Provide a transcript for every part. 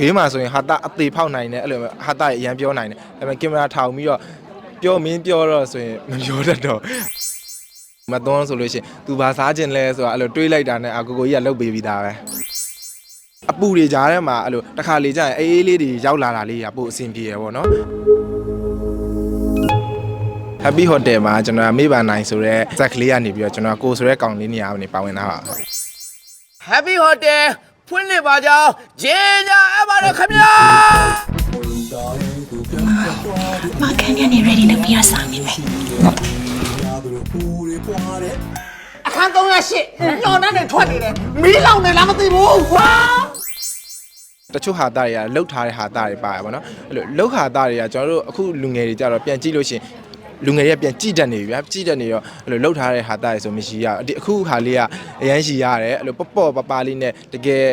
ဘေးမှာဆိုရင်ဟာတာအသေးဖောက်နိုင်တယ်အဲ့လိုဟာတာရအရန်ပြောနိုင်တယ်ဒါပေမဲ့ကင်မရာထောင်ပြီးတော့ပြောမင်းပြောတော့ဆိုရင်မပြောတတ်တော့မသွန်းဆိုလို့ရှိရင်သူဘာစားခြင်းလဲဆိုတာအဲ့လိုတွေးလိုက်တာနဲ့အကိုကိုကြီးကလှုပ်ပေးပြီးသားပဲအပူတွေကြားထဲမှာအဲ့လိုတစ်ခါလေကြာရင်အေးအေးလေးတွေရောက်လာတာလေးကပို့အဆင်ပြေရပေါ့နော် Happy Hotel မှာကျွန်တော်မေးပါနိုင်ဆိုတော့ဇက်ကလေးကနေပြီးတော့ကျွန်တော်ကိုဆိုတဲ့ကောင်လေးနေရာကနေပါဝင်လာပါ Happy Hotel ဖွင့်လှစ်ပါကြောင်းဂျင်းညာအပ်ပါတယ်ခင်ဗျာမခန်းကနေ ready လုပ်ပြီးတော့စောင့်နေမယ်အခန်း308ညော်နှက်နဲ့ထွက်နေတယ်မီးလောင်နေလားမသိဘူးဝါတချို့ဟာတာတွေကလှုပ်ထားတဲ့ဟာတာတွေပါရပါတော့အဲ့လိုလှုပ်ဟာတာတွေကကျွန်တော်တို့အခုလူငယ်တွေကြတော့ပြန်ကြည့်လို့ရှရင် လူငယ်တွေကပြန်ကြည့်တတ်နေပြီဗျာကြည့်တတ်နေတော့အဲ့လိုလှုပ်ထားတဲ့ဟာတာတွေဆိုမရှိရဘူးဒီအခုဟာလေးကအရန်ရှိရတယ်အဲ့လိုပေါ့ပေါ့ပပလေးနဲ့တကယ်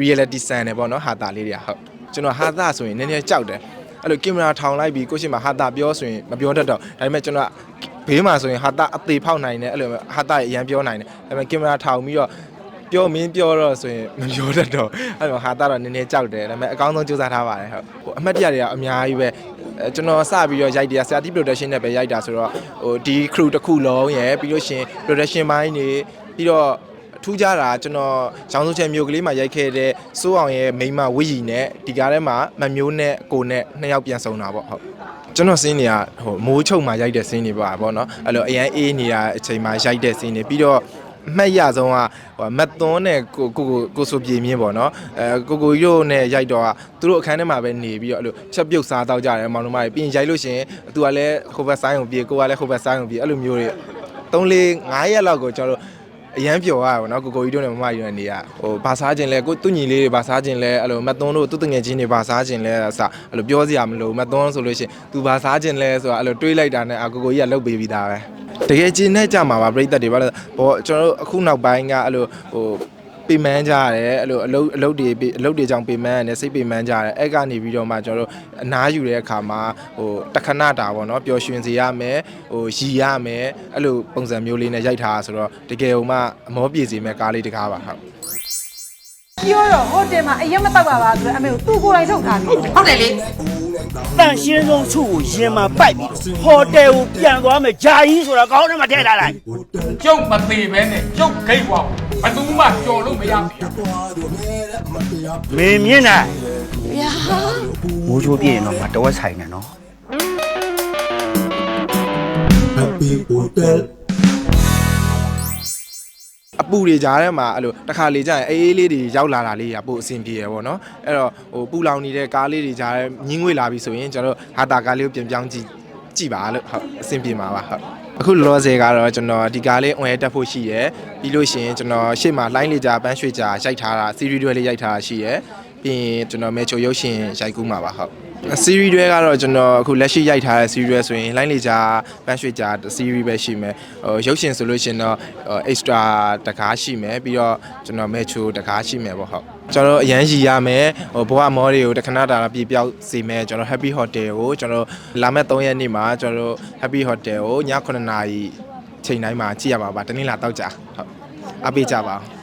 reality ဆန်တယ်ပေါ့နော်ဟာတာလေးတွေကဟုတ်ကျွန်တော်ဟာတာဆိုရင်နည်းနည်းကြောက်တယ်အဲ့လိုကင်မရာထောင်လိုက်ပြီးကိုရှိမှာဟာတာပြောဆိုရင်မပြောတတ်တော့ဒါပေမဲ့ကျွန်တော်ဘေးမှာဆိုရင်ဟာတာအသေးဖောက်နိုင်တယ်အဲ့လိုဟာတာရအရန်ပြောနိုင်တယ်ဒါပေမဲ့ကင်မရာထောင်ပြီးတော့ပြောမင်းပြောတော့ဆိုရင်မပြောတတ်တော့အဲ့တော့ဟာတာတော့နည်းနည်းကြောက်တယ်ဒါပေမဲ့အကောင်းဆုံးစူးစမ်းထားပါတယ်ဟုတ်ဟိုအမှတ်တရတွေကအများကြီးပဲအဲ ကျွန်တော်စပြီးတော့ရိုက်တယ်ဆရာတီ production နဲ့ပဲရိုက်တာဆိုတော့ဟိုဒီ crew တစ်ခုလုံးရယ်ပြီးလို့ရှရင် production ဘိုင်းနေပြီးတော့ထူးခြားတာကျွန်တော်ရောင်စုံချယ်မျိုးကလေးမှာရိုက်ခဲ့တဲ့စိုးအောင်ရဲ့မိန်းမဝိရီနဲ့ဒီကားထဲမှာမမျိုးနဲ့ကိုနဲ့နှစ်ယောက်ပြန်ဆုံတာပေါ့ဟုတ်ကျွန်တော်စင်းနေကဟိုမိုးချုပ်မှာရိုက်တဲ့စင်းနေပါပေါ့နော်အဲ့လိုအရန်အေးနေတဲ့အချိန်မှာရိုက်တဲ့စင်းနေပြီးတော့ အမှတ်ရဆုံးကဟိုမတ်သွန်းနဲ့ကိုကိုကိုကိုဆိုပြေမြင်းပေါ့နော်အဲကိုကိုကြီးတို့နဲ့ရိုက်တော့ကသူတို့အခန်းထဲမှာပဲနေပြီးတော့အဲ့လိုချက်ပြုတ်စားတော့ကြတယ်မောင်နှမတွေပြီးရင်ရိုက်လို့ရှရင်သူကလည်းဟိုဘက်ဆိုင်ကိုပြေကိုကလည်းဟိုဘက်ဆိုင်ကိုပြေအဲ့လိုမျိုးတွေ3 4 5ရက်လောက်ကိုကျွန်တော်တို့အရန်ပျော်ရပါဘောနော်ကိုကိုကြီးတို့နဲ့မမကြီးတို့နဲ့နေရဟိုဘာစားခြင်းလဲကိုသူညီလေးတွေဘာစားခြင်းလဲအဲ့လိုမတ်သွန်းတို့သူတငယ်ချင်းတွေဘာစားခြင်းလဲအစအဲ့လိုပြောစရာမလိုမတ်သွန်းဆိုလို့ရှရင်သူဘာစားခြင်းလဲဆိုတာအဲ့လိုတွေးလိုက်တာနဲ့အကိုကိုကြီးကလှုပ်ပေးပြီးသားပဲ တကယ်ကျင်းနဲ့ကြမှာပါပြိသက်တွေဘာလို့လဲဘောကျွန်တော်တို့အခုနောက်ပိုင်းကအဲ့လိုဟိုပေမန်းကြရတယ်အဲ့လိုအလုပ်အလုပ်တွေအလုပ်တွေကြောင့်ပေမန်းရတယ်စိတ်ပေမန်းကြရတယ်အဲ့ကနေပြီးတော့မှကျွန်တော်တို့အနားယူတဲ့အခါမှာဟိုတခဏတာပေါ့နော်ပျော်ရွှင်စေရမယ်ဟိုရည်ရမယ်အဲ့လိုပုံစံမျိုးလေးနဲ့ရိုက်ထားတာဆိုတော့တကယ်ဟိုမှအမောပြေစီမဲ့ကားလေးတကားပါဟုတ် ပြောတော့ဟိုတယ်မှာအရင်မတောက်ပါပါဆိုတော့အမေကိုသူ့ကိုယ်တိုင်ထုတ်ထားပြီဟုတ်တယ်လေတန်ရှင်းဆုံးစုကိုရင်မှာပိုက်ပြီးဟိုတယ်ကိုပြန်သွားမယ်ဂျာကြီးဆိုတာကောင်းတယ်မှာထည့်ထားလိုက်ကျုပ်မသေးပဲနဲ့ကျုပ်ဂိတ်ဝါဘယ်သူမှကြော်လို့မရဘူးမင်းမြင်နိုင်ဗျာမိုးချိုးပြည့်ရင်တော့ငါတဝက်ဆိုင်နေနော်အ ပူတွေကြားထဲမှာအဲ့လိုတစ်ခါလေကြာရင်အေးအေးလေးတွေရောက်လာတာလေးကပို့အဆင်ပြေရပေါ့နော်အဲ့တော့ဟိုပူလောင်နေတဲ့ကားလေးတွေကြားထဲညင်းငွေလာပြီဆိုရင်ကျွန်တော်တို့ဟာတာကားလေးကိုပြန်ပြောင်းကြည့်ကြည့်ပါလို့ဟုတ်အဆင်ပြေမှာပါဟုတ်အခုလောလောဆယ်ကတော့ကျွန်တော်ဒီကားလေးအွန်ရဲတက်ဖို့ရှိရယ်ပြီးလို့ရှိရင်ကျွန်တော်ရှေ့မှာလိုင်းလေကြာပန်းရွှေကြာရိုက်ထားတာစီရီတွေလေးရိုက်ထားတာရှိရယ်ပြီးရင်ကျွန်တော်မဲချိုရုပ်ရှင်ရိုက်ကူးမှာပါဟုတ် series တွေကတော့ကျွန်တော်အခုလက်ရှိရိုက်ထားတဲ့ series တွေဆိုရင် line လေကြာပန်းရွှေကြာ series ပဲရှိမယ်ဟိုရုပ်ရှင်ဆိုလို့ရှရင်တော့ extra တကားရှိမယ်ပြီးတော့ကျွန်တော် metro တကားရှိမယ်ပေါ့ဟုတ်ကျွန်တော်အရန်ရီရမယ်ဟိုဘဝမောတွေကိုတခဏတာပြေပြောက်စေမယ်ကျွန်တော် happy hotel ကိုကျွန်တော်လာမယ့်3ရက်နေ့မှာကျွန်တော် happy hotel ကိုည9:00နာရီချိန်တိုင်းမှာကြည့်ရပါပါတနင်္လာတောက်ကြဟုတ်အပေးကြပါဦး